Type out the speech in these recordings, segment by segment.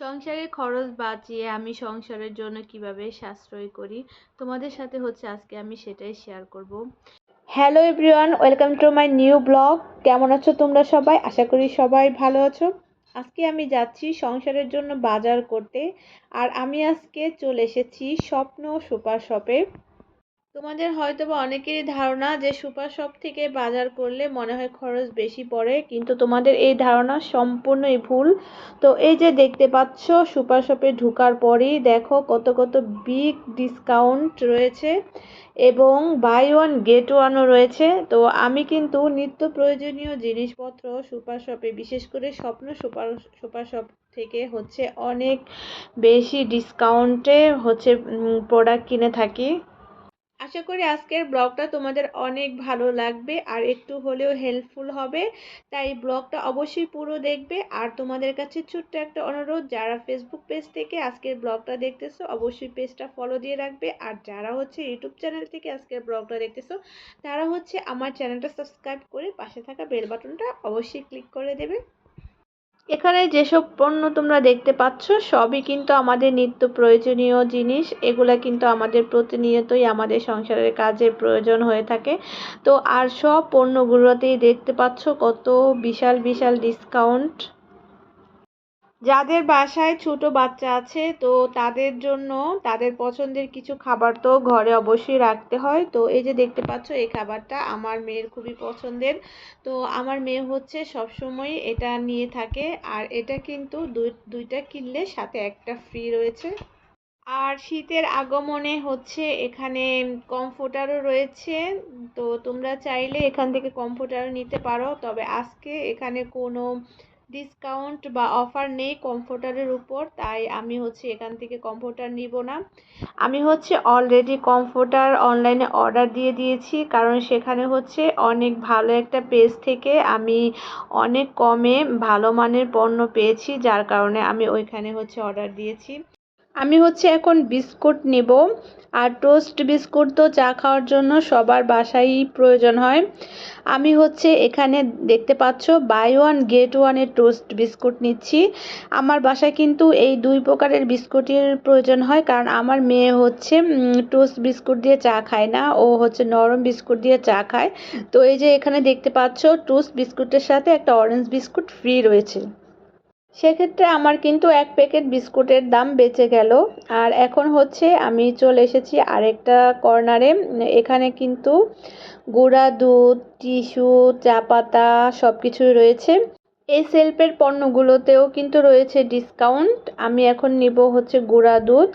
সংসারের খরচ বাঁচিয়ে আমি সংসারের জন্য কীভাবে সাশ্রয় করি? তোমাদের সাথে হচ্ছে আজকে আমি সেটাই শেয়ার করব। Hello everyone welcome to my new blog কেমন আছো তোমরা সবাই? আশা করি সবাই ভালো আছো। আজকে আমি যাচ্ছি সংসারের জন্য বাজার করতে। আর আমি আজকে চলে এসেছি স্বপ্ন সুপার শপে। তোমাদের হয়তো বা অনেকেরই ধারণা যে সুপার শপ থেকে বাজার করলে মনে হয় খরচ বেশি পড়ে, কিন্তু তোমাদের এই ধারণা সম্পূর্ণই ভুল। তো এই যে দেখতে পাচ্ছ, সুপার শপে ঢুকার পরেই দেখো কত কত বিগ ডিসকাউন্ট রয়েছে এবং বাই ওয়ান গেট ওয়ানও রয়েছে। তো আমি কিন্তু নিত্য প্রয়োজনীয় জিনিসপত্র সুপার শপে, বিশেষ করে স্বপ্ন সুপার সুপার শপ থেকে হচ্ছে অনেক বেশি ডিসকাউন্টে হচ্ছে প্রোডাক্ট কিনে থাকি। আশা করি আজকের ব্লগটা তোমাদের অনেক ভালো লাগবে আর একটু হলেও হেল্পফুল হবে। তাই ব্লগটা অবশ্যই পুরো দেখবে। আর তোমাদের কাছে ছোট্ট একটা অনুরোধ, যারা ফেসবুক পেজ থেকে আজকের ব্লগটা দেখতেছো, অবশ্যই পেজটা ফলো দিয়ে রাখবে। আর যারা হচ্ছে ইউটিউব চ্যানেল থেকে আজকের ব্লগটা দেখতেছো, তারা হচ্ছে আমার চ্যানেলটা সাবস্ক্রাইব করে পাশে থাকা বেল বাটনটা অবশ্যই ক্লিক করে দেবে। এখানে যেসব পণ্য তোমরা দেখতে পাচ্ছ, সবই কিন্তু আমাদের নিত্য প্রয়োজনীয় জিনিস। এগুলা কিন্তু আমাদের প্রতিনিয়তই আমাদের সংসারের কাজে প্রয়োজন হয়ে থাকে। তো আর সব পণ্যগুলোতেই দেখতে পাচ্ছ কত বিশাল বিশাল ডিসকাউন্ট যাদের বাসায় ছোট বাচ্চা আছে, তো তাদের জন্য তাদের পছন্দের কিছু খাবার তো ঘরে অবশ্যই রাখতে হয়। তো এই যে দেখতে পাচ্ছ, এই খাবারটা আমার মেয়ের খুবই পছন্দের। তো আমার মেয়ে হচ্ছে সবসময় এটা নিয়ে থাকে। আর এটা কিন্তু দুই, দুইটা কিনলে সাথে একটা ফ্রি রয়েছে। আর শীতের আগমনে হচ্ছে এখানে কমফোর্টারও রয়েছে। তো তোমরা চাইলে এখান থেকে কমফোর্টারও নিতে পারো। তবে আজকে এখানে কোনো ডিসকাউন্ট বা অফার নেই কমফোর্টারের উপর, তাই আমি হচ্ছে এখান থেকে কমফোর্টার নিব না। আমি হচ্ছে অলরেডি কমফোর্টার অনলাইনে অর্ডার দিয়ে দিয়েছি, কারণ সেখানে হচ্ছে অনেক ভালো একটা পেজ থেকে আমি অনেক কমে ভালো মানের পণ্য পেয়েছি, যার কারণে আমি ওইখানে হচ্ছে অর্ডার দিয়েছি। আমি হচ্ছে এখন বিস্কুট নিব আর টোস্ট বিস্কুট তো চা খাওয়ার জন্য সবার বাসায়ই প্রয়োজন হয়। আমি হচ্ছে এখানে দেখতে পাচ্ছ বাই ওয়ান গেট ওয়ানের টোস্ট বিস্কুট নিচ্ছি। আমার বাসায় কিন্তু এই দুই প্রকারের বিস্কুটের প্রয়োজন হয় কারণ আমার মেয়ে হচ্ছে টোস্ট বিস্কুট দিয়ে চা খায় না। ও হচ্ছে নরম বিস্কুট দিয়ে চা খায়। তো এই যে এখানে দেখতে পাচ্ছ টোস্ট বিস্কুটের সাথে একটা অরেঞ্জ বিস্কুট ফ্রি রয়েছে। সেক্ষেত্রে আমার কিন্তু এক প্যাকেট বিস্কুটের দাম বেঁচে গেল। আর এখন হচ্ছে আমি চলে এসেছি আরেকটা কর্নারে। এখানে কিন্তু গুঁড়া দুধ, টিস্যু, চা পাতা সব কিছুই রয়েছে। এই সেলফের পণ্যগুলোতেও কিন্তু রয়েছে ডিসকাউন্ট। আমি এখন নিব হচ্ছে গুঁড়া দুধ।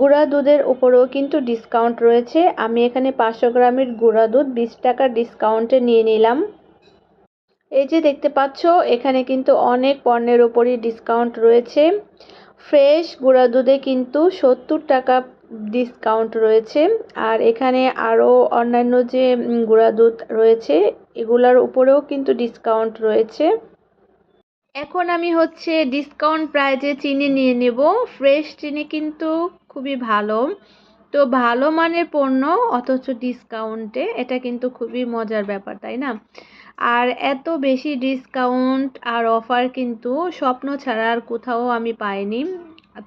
গুঁড়া দুধের উপরেও কিন্তু ডিসকাউন্ট রয়েছে। আমি এখানে পাঁচশো গ্রামের গুঁড়া দুধ বিশ টাকা ডিসকাউন্টে নিয়ে নিলাম। এই যে দেখতে পাচ্ছ, এখানে কিন্তু অনেক পণ্যের ওপরই ডিসকাউন্ট রয়েছে। ফ্রেশ গুঁড়া দুধে কিন্তু সত্তর টাকা ডিসকাউন্ট রয়েছে। আর এখানে আরও অন্যান্য যে গুঁড়া দুধ রয়েছে, এগুলার উপরেও কিন্তু ডিসকাউন্ট রয়েছে। এখন আমি হচ্ছে ডিসকাউন্ট প্রাইজে চিনি নিয়ে নেব। ফ্রেশ চিনি কিন্তু খুবই ভালো। তো ভালো মানের পণ্য, অথচ ডিসকাউন্টে এটা কিন্তু খুবই মজার ব্যাপার, তাই না? আর এত বেশি ডিসকাউন্ট আর অফার কিন্তু স্বপ্ন ছাড়া আর কোথাও আমি পাইনি।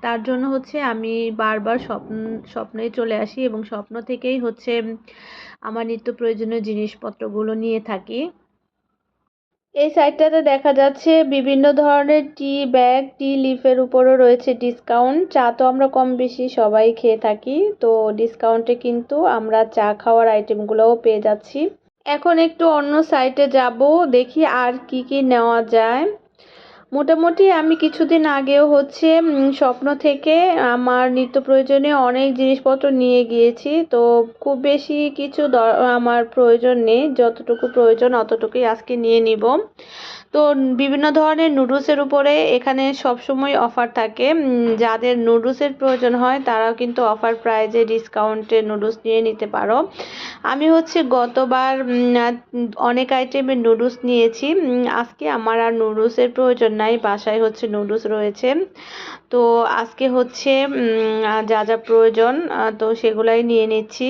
তার জন্য হচ্ছে আমি বারবার স্বপ্ন স্বপ্নে চলে আসি এবং স্বপ্ন থেকেই হচ্ছে আমার নিত্য প্রয়োজনীয় জিনিসপত্রগুলো নিয়ে থাকি। এই সাইটটাতে দেখা যাচ্ছে বিভিন্ন ধরনের টি ব্যাগ টি লিফের উপরও রয়েছে ডিসকাউন্ট চা তো আমরা কম বেশি সবাই খেয়ে থাকি, তো ডিসকাউন্টে কিন্তু আমরা চা খাওয়ার আইটেমগুলোও পেয়ে যাচ্ছি। এখন একটু অন্য সাইটে যাব, দেখি আর কি কি নেওয়া যায়। মোটামুটি আমি কিছুদিন আগেও হচ্ছে স্বপ্ন থেকে আমার নিত্য প্রয়োজনে অনেক জিনিসপত্র নিয়ে গিয়েছি, তো খুব বেশি কিছু আমার প্রয়োজন নেই, যতটুকু প্রয়োজন অতটুকুই আজকে নিয়ে নিব। তো বিভিন্ন ধরনের নুডলসের উপরে এখানে সবসময় অফার থাকে। যাদের নুডলসের প্রয়োজন হয়, তারাও কিন্তু অফার প্রাইজে ডিসকাউন্টে নুডলস নিয়ে নিতে পারো। আমি হচ্ছে গতবার অনেক আইটেমের নুডলস নিয়েছি। আজকে আমার আর নুডলসের প্রয়োজন নাই, বাসায় হচ্ছে নুডলস রয়েছে। তো আজকে হচ্ছে যা যা প্রয়োজন তো সেগুলাই নিয়ে নিচ্ছি।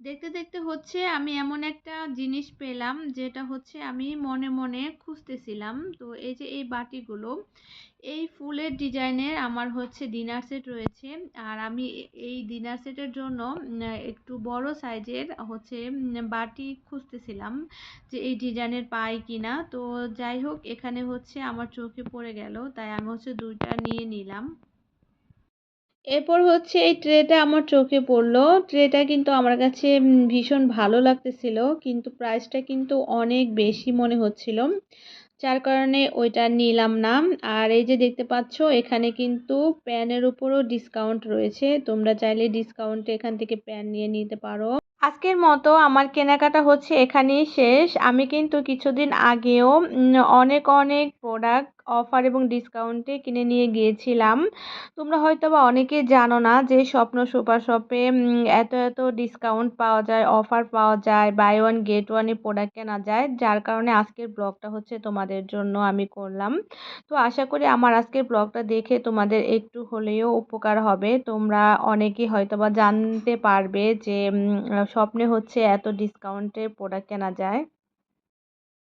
দেখতে দেখতে হচ্ছে আমি এমন একটা জিনিস পেলাম যেটা হচ্ছে আমি মনে মনে খুঁজতেছিলাম। তো এই যে এই বাটিগুলো, এই ফুলের ডিজাইনের আমার হচ্ছে ডিনার সেট রয়েছে। আর আমি এই ডিনার সেটের জন্য একটু বড় সাইজের হচ্ছে বাটি খুঁজতেছিলাম যে এই ডিজাইনের পাই কিনা। তো যাই হোক, এখানে হচ্ছে আমার চোখে পড়ে গেল, তাই আমি হচ্ছে দুইটা নিয়ে নিলাম। এরপর হচ্ছে এই ট্রেটা আমার চোখে পড়ল। ট্রেটা কিন্তু আমার কাছে ভীষণ ভালো লাগতেছিল, কিন্তু প্রাইসটা কিন্তু অনেক বেশি মনে হচ্ছিল। যার কারণে ওইটা নিলাম না। আর এই যে দেখতে পাচ্ছ, এখানে কিন্তু প্যানের উপরও ডিসকাউন্ট রয়েছে। তোমরা চাইলে ডিসকাউন্টে এখান থেকে প্যান নিয়ে নিতে পারো। আজকের মতো আমার কেনাকাটা হচ্ছে এখানেই শেষ। আমি কিন্তু কিছুদিন আগেও অনেক অনেক প্রোডাক্ট অফার এবং ডিসকাউন্টে কিনে নিয়ে গিয়েছিলাম। তোমরা হয়তো বা অনেকে জানো না যে স্বপ্ন সুপার শপে এত এত ডিসকাউন্ট পাওয়া যায়, অফার পাওয়া যায় বাই ওয়ান গেট ওয়ানে প্রোডাক্ট কেনা যায়, যার কারণে আজকের ব্লগটা হচ্ছে তোমাদের জন্য আমি করলাম। তো আশা করি আমার আজকের ব্লগটা দেখে তোমাদের একটু হলেও উপকার হবে। তোমরা অনেকেই হয়তো বা জানতে পারবে যে স্বপ্নে হচ্ছে এত ডিসকাউন্টে প্রোডাক্ট কেনা যায়।